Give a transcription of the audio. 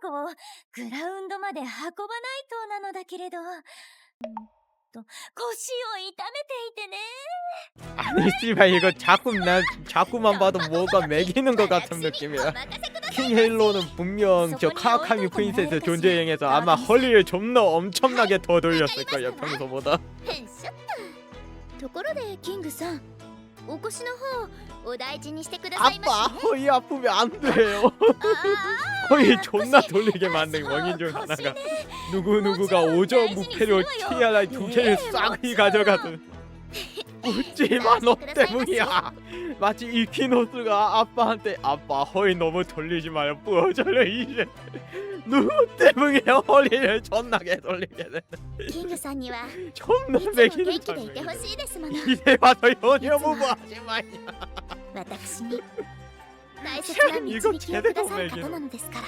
箱をグラウンドまで運ばないとなのだけれど。うんと、腰を痛めていてね。 아니 씨발 이거 자꾸 나 자꾸만 봐도 뭐가 매기는 것 같은 느낌이야. お任せください 킹 헤일로는 분명 저 카와카미 프린세스 존재행에서 아마 허리를 존나 엄청나게 더 돌렸을 거야 평소보다. 変しちゃったところでキングさん お腰の方お大事にしてくださいま 아빠 しね 허리 아프면 안 돼요. あ 허리 존나 돌리게 만든 원인 중 하나가 누구 누구가 오저 무패로 TRI 두 개를 싹이 가져가든. 웃지마 너 때문이야. 마치 이키노스가 아빠한테 아빠 허리 너무 돌리지 마요 부어져요 이제 누구 때문에 허리를 존나게 돌리게 돼. ーキングさんにはい 존나 つも 매기는 元気でいて 장면이야. ほしいですもの 이제 와서 연여무부하지 마요. 私に大切な導きをくださる方なのですから